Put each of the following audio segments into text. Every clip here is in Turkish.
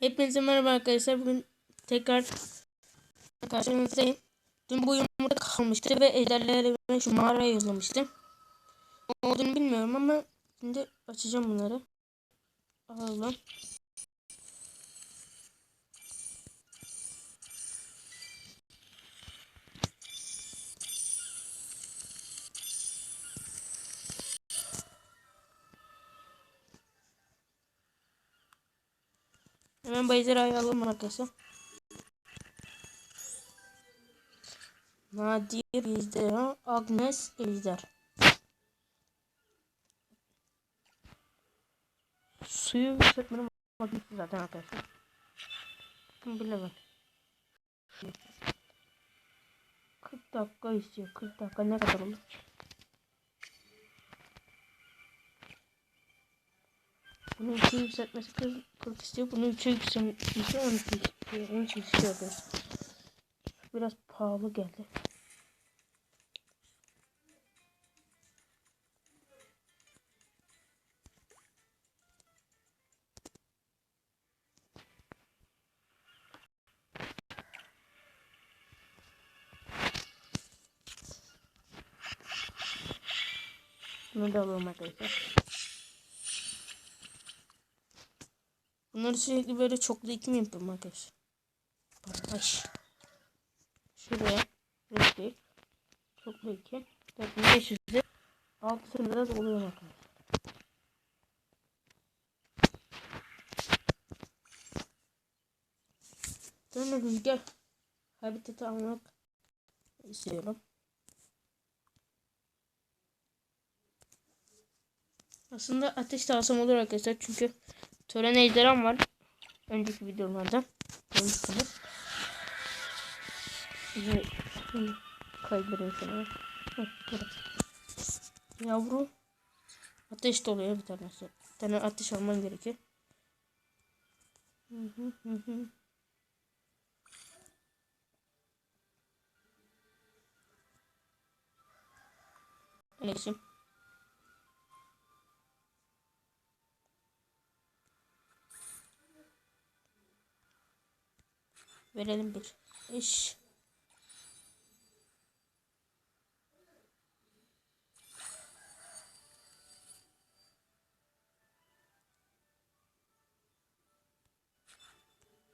Hepinize merhaba arkadaşlar. Bugün tekrar karşınızdayım. Dün bu yumurta kalmıştı ve ejderleri ben şu mağaraya yollamıştım. Ne olduğunu bilmiyorum ama şimdi açacağım bunları. Alalım. Hemen Bayzera'yı alalım arkadaşlar. Nadir Ejderha, Agnes Ejder. Suyu yükseltmenin makinesi zaten arkadaşlar. Bunu bilemem. 40 dakika istiyor. 40 dakika ne kadar olur? Bunu 2 yükseltmesi 40, 40 istiyor. Bunu 3'e yükseltmesi 12 istiyor. 13 istiyor. Biraz pahalı geldi. Bunu da alalım arkadaşlar. Bunları sürekli böyle çoklu iki mi yapıyorum arkadaşlar? Baş. Şuraya. Renkli. Çoklu iki. 4500'de 6 sınırda doluyor arkadaşlar. Sonra rüzgar habitatı almak istiyorum. Aslında ateş de alsam olur arkadaşlar çünkü tören ejderham var. Önceki videolardan görmüşsünüz. Şimdi sana. Yavru ateş doluyor bir tanesi. Bir tane ateş alman gerekiyor. Hı hı hı hı. Alexim. Verelim bir. İş.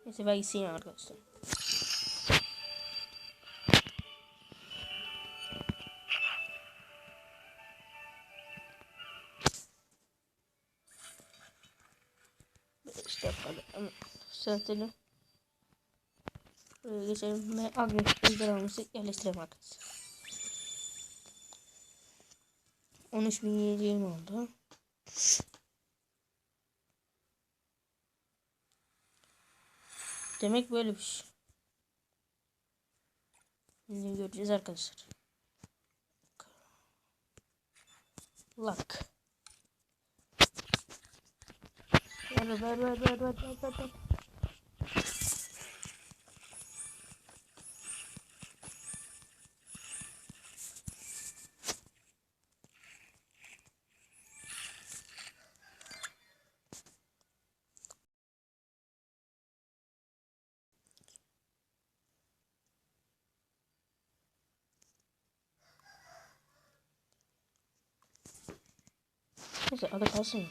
Neyse ben gitsin arkadaşlar. İşte yapalım. Söyletirim. Buraya geçelim ve Agnes ejderhamızı yerleştirelim arkadaşlar. 13.720 oldu. Demek böyle bir şey. Şimdi göreceğiz arkadaşlar. Luck. Ver ver ver ver ver ver ver. Neyse adı kalsın ya.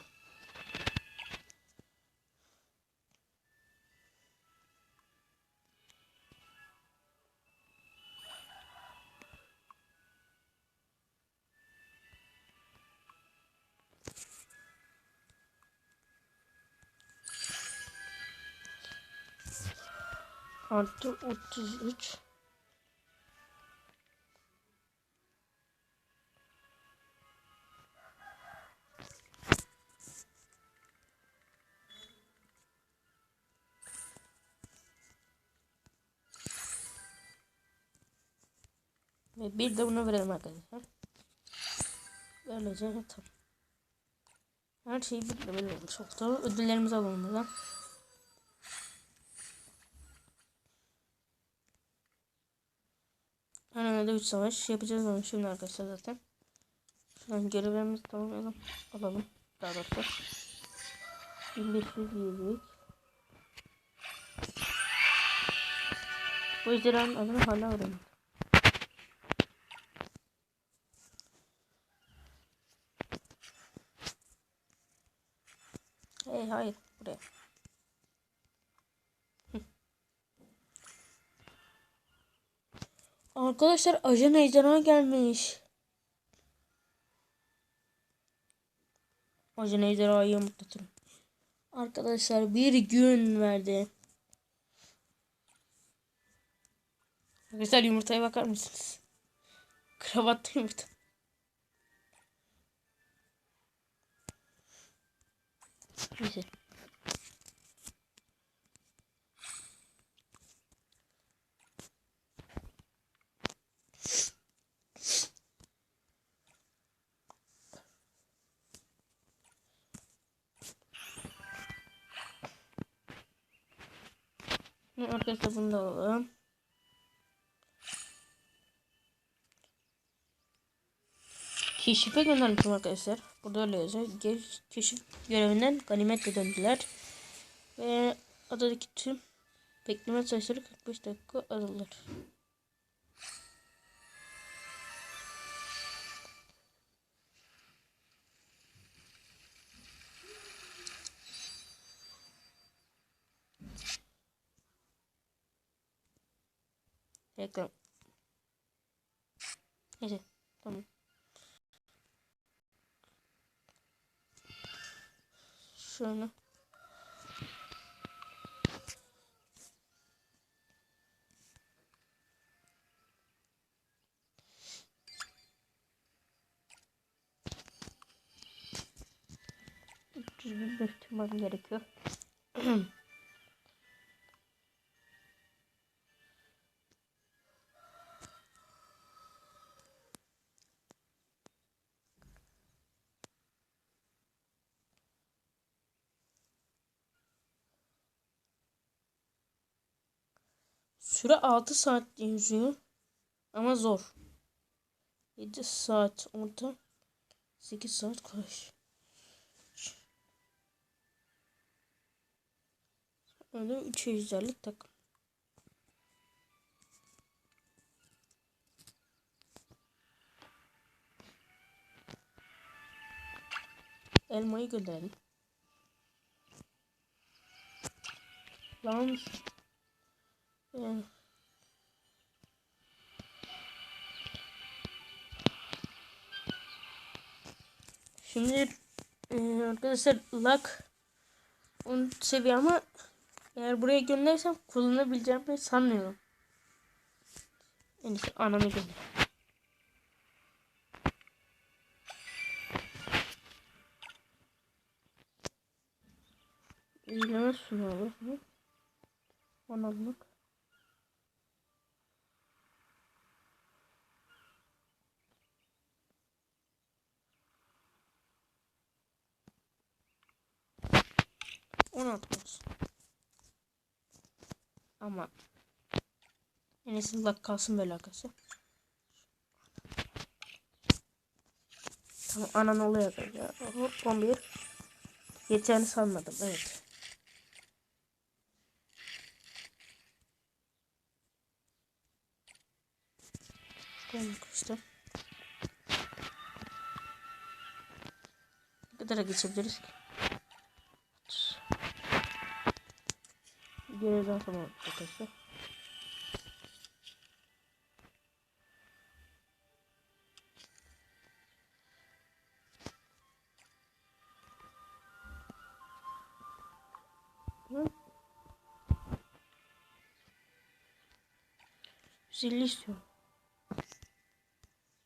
Artı 33 bir de bunu verelim arkadaşlar. Böylece tamam. Her şeyi bir de böyle olmuş oldu. Ödüllerimizi alalım buradan. Hemen de 3 savaş yapacağız onu şimdi arkadaşlar zaten. Şuradan görevlerimizi tamamlayalım. Alalım. Daha doğrusu. 1500 yedik. Bu ejderhanın adını hala öğrenmedim. Hayır buraya. Arkadaşlar ajan ejderha gelmiş. Ajan ejderhayı yumurtlatırım. Arkadaşlar bir gün verdi. Arkadaşlar yumurtaya bakar mısınız? Kravatlı yumurta. Neyse. Arkadaşlar bunu da alalım. Keşife göndermişim arkadaşlar. Burada öyle yazıyor. Geç, keşif görevinden ganimetle döndüler. Ve adadaki tüm bekleme sayıları 45 dakika azalır. Reklam. Neyse. Tamam. Şöyle. Düzgün büyütmem gerekiyor. Süre 6 saat yazıyor. Ama zor. 7 saat orta. 8 saat kolay. Öyle 3 ejderlik takım. Elmayı gönderelim. Lan. Şimdi e, arkadaşlar lak 10 seviye ama eğer buraya göndersem kullanabileceğimi sanmıyorum. Yani anamı gönder. İzleme sunuyor. Analık. 16. Ama en azından kalsın böyle arkası. Tamam anan oluyor böyle. Hop 11. Yeterini sanmadım evet. Şuradan kıstım. Ne kadar geçebiliriz ki? Görevden sonra arkadaşlar. Zilli istiyorum.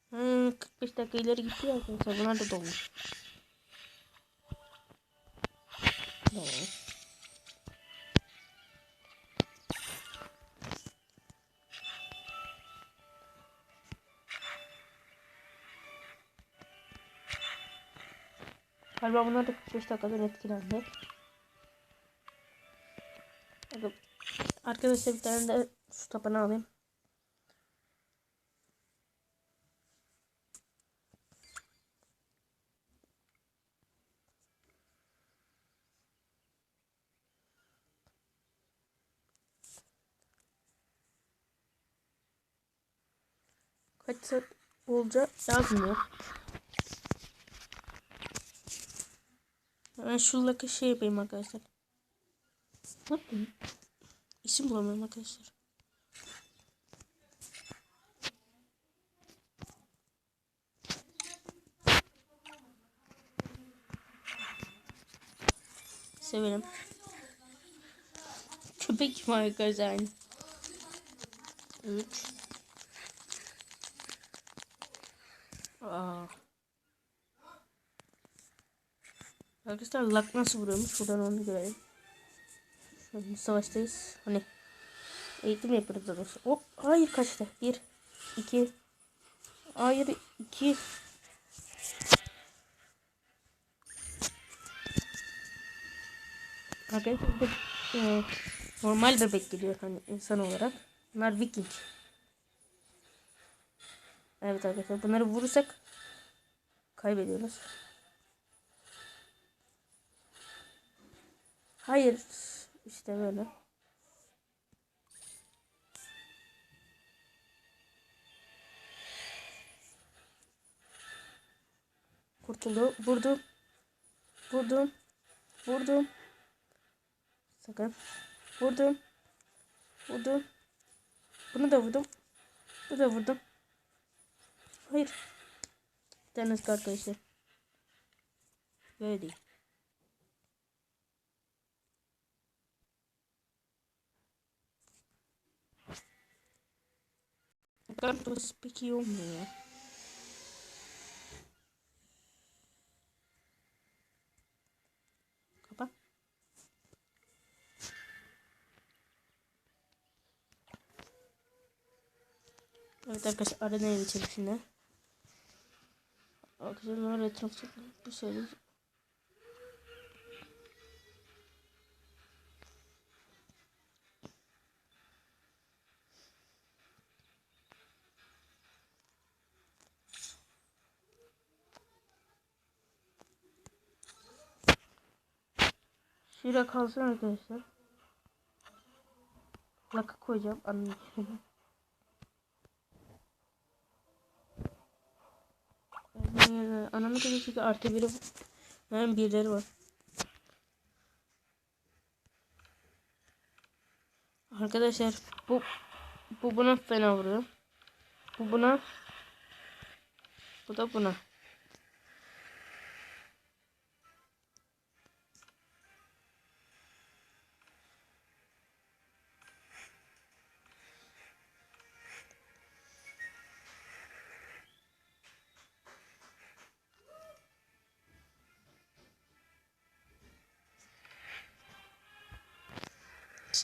Hmm, 45 dakika ileri gitti arkadaşlar. Bunlar da dolmuş. Galiba bunlar da 45 dakikadan etkilendi. Arkadaşlar bir tane de su tapanı alayım. kaç saat olacak yazmıyor. Ben şuradaki şey yapayım arkadaşlar. Ne yapayım? İsim bulamıyorum arkadaşlar. Severim. Köpek var arkadaşlar aynı. 3 Aa. Arkadaşlar lak nasıl vuruyormuş? Şuradan onu görelim. Şu an savaştayız. Hani eğitim yapıyoruz da dostlar. Hop hayır kaçtı. Bir, iki, hayır iki. Arkadaşlar bir, e, normal bebek geliyor hani insan olarak. Bunlar viking. Evet arkadaşlar bunları vurursak kaybediyoruz. Hayır. işte böyle. Kurtuldu. Vurdum. Vurdum. Vurdum. Sakın. Vurdum. Vurdum. Bunu da vurdum. Bu da vurdum. Hayır. Deniz arkadaşlar. Böyle değil. Kartos pek iyi olmuyor ya. Kapa. Evet arkadaşlar arenaya geçelim şimdi. Arkadaşlar etrafta bir şey Şuraya kalsın arkadaşlar. Laka koyacağım. Ee, anamın kedisi artı biri ben birleri var. Arkadaşlar bu bu buna fena vuruyor. Bu buna bu da buna.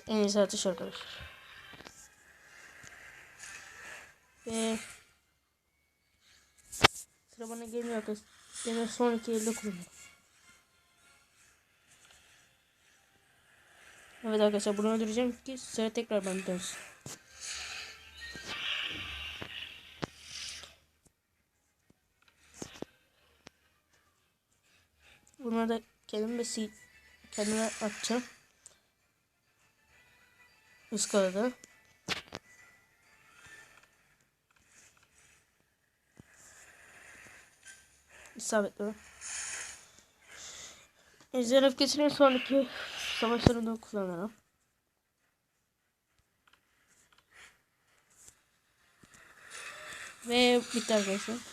En iyisi atış arkadaşlar. Ve sıra bana geliyor arkadaşlar. Yine sonraki elde kullanıyorum. Evet arkadaşlar bunu öldüreceğim ki sıra tekrar bana dönsün. Bunları da kendim de kendime atacağım. Iskaladı. İsabetli. Ejder öfkesini sonraki savaşlarında kullanırım. Ve bitti arkadaşlar.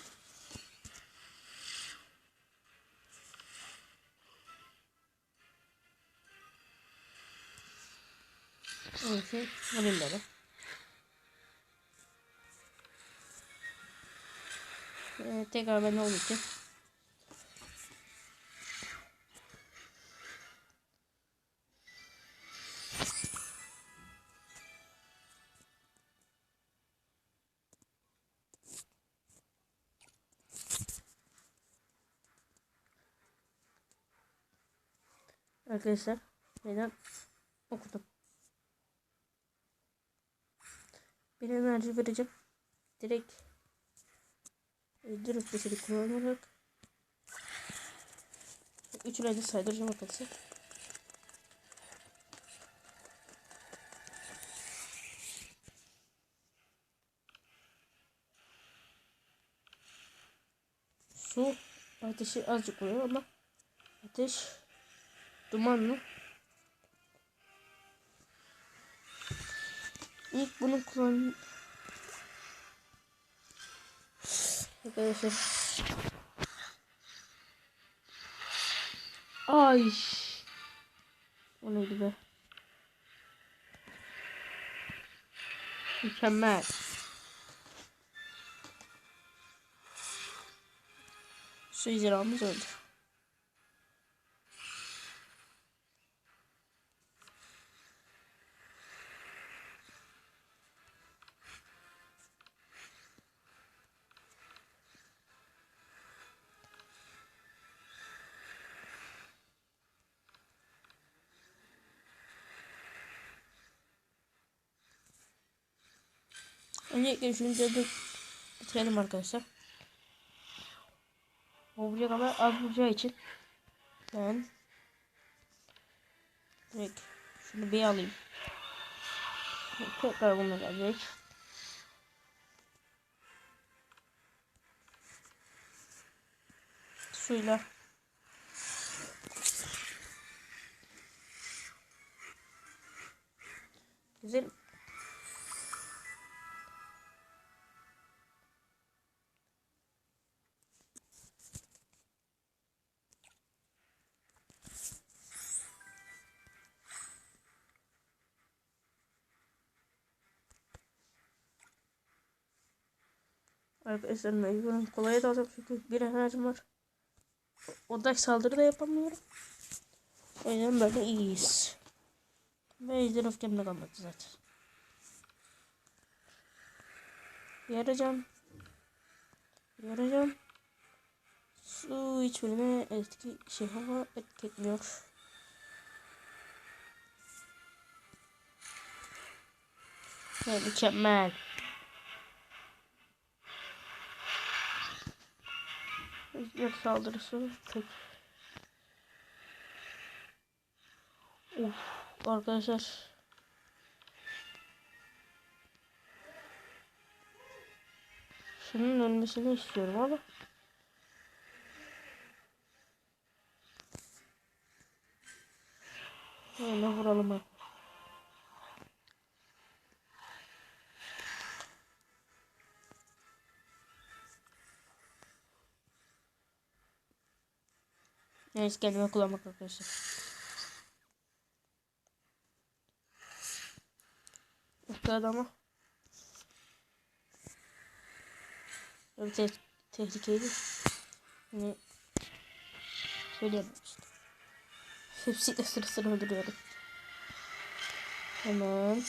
Evet, alayım böyle. Ee, tekrar ben olduğu için. Arkadaşlar neden okudum. Bir enerji vereceğim. Direkt direkt beseli kullanarak üç enerji saydıracağım arkadaşlar. Su ateşi azıcık vuruyor ama ateş dumanlı. İlk bunu kullan Arkadaşlar Ay. O neydi be? Mükemmel. İcramız öldü Öncelikle şunu da bitirelim arkadaşlar. O buraya kadar az bulacağı için ben direkt şunu bir alayım. Tekrar bunu gelecek. Suyla Güzel. Arkadaşlar mecburen kolaya dalacağım çünkü bir enerjim var. Odak saldırı da yapamıyorum. O yüzden böyle iyiyiz. Ve ejder öfkemde kalmadı zaten. Yaracağım. Yaracağım. Su hiçbirine etki şey hava etki etmiyor. Evet. Rüzgar saldırısı tek. Uf arkadaşlar. Şunun ölmesini istiyorum ama. Öyle vuralım ha. Neyse kendime kullanmak arkadaşlar. Öfke adamı. Evet te tehlikeli. Yani söyleyemem işte. Hepsiyle sıra sıra öldürüyorum. Hemen.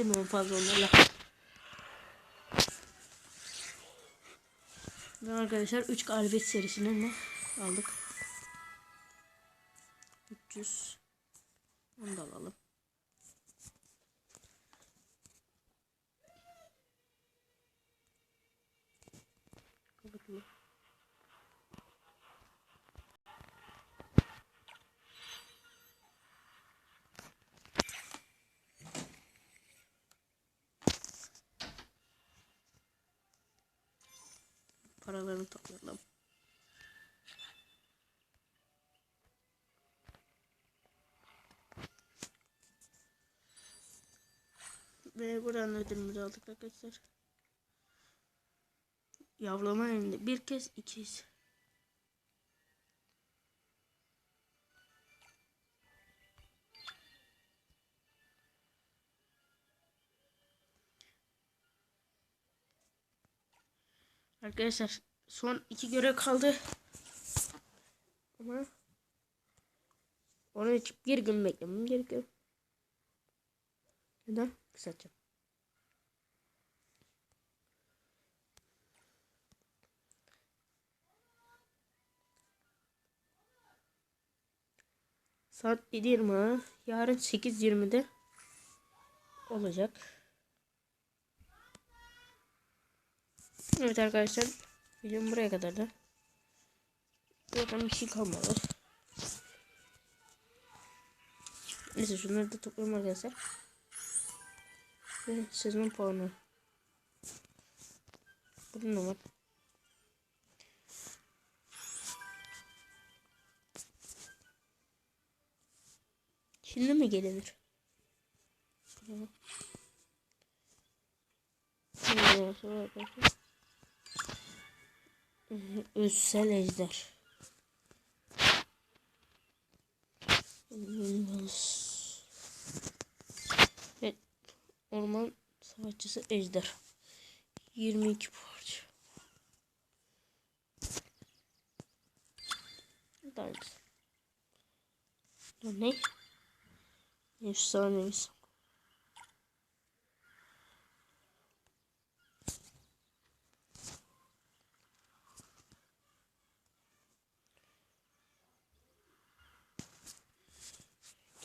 İstemiyorum fazla onlarla. Ve arkadaşlar 3 galibiyet serisinden de aldık. 300 Onu da alalım. Paralarını toplayalım. Ve buradan ödülümüzü aldık arkadaşlar. Yavrulama elinde bir kez ikiz. Arkadaşlar son iki görev kaldı. Ama onun için bir gün beklemem gerekiyor. Neden? Kısaca. Saat 7.20. Yarın 8.20'de olacak. Evet arkadaşlar. Videom buraya kadar da. Zaten bir şey kalmadı. Neyse şunları da toplayalım arkadaşlar. Ve sezon puanı. Burada ne var? Şimdi mi gelir? Ondan sonra arkadaşlar. Özsel ejder. Evet. Orman savaşçısı ejder. 22 parça. Daha güzel. Ne? Efsaneviz.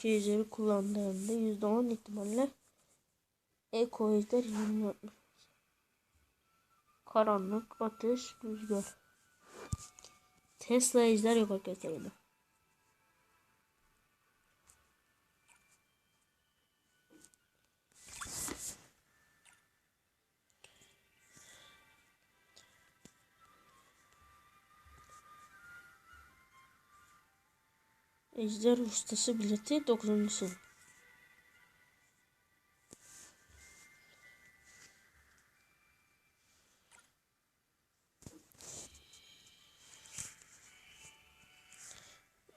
Cihazları kullandığında %10 ihtimalle Eko ejder 20 Karanlık, ateş, rüzgar. Tesla ejder yok arkadaşlar Ejder ustası bileti 9. sınıf.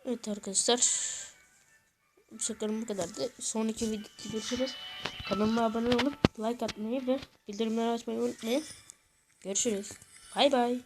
Evet arkadaşlar. Şakalarım bu kadardı. Sonraki videoda görüşürüz. Kanalıma abone olup like atmayı ve bildirimleri açmayı unutmayın. Görüşürüz. Bay bay.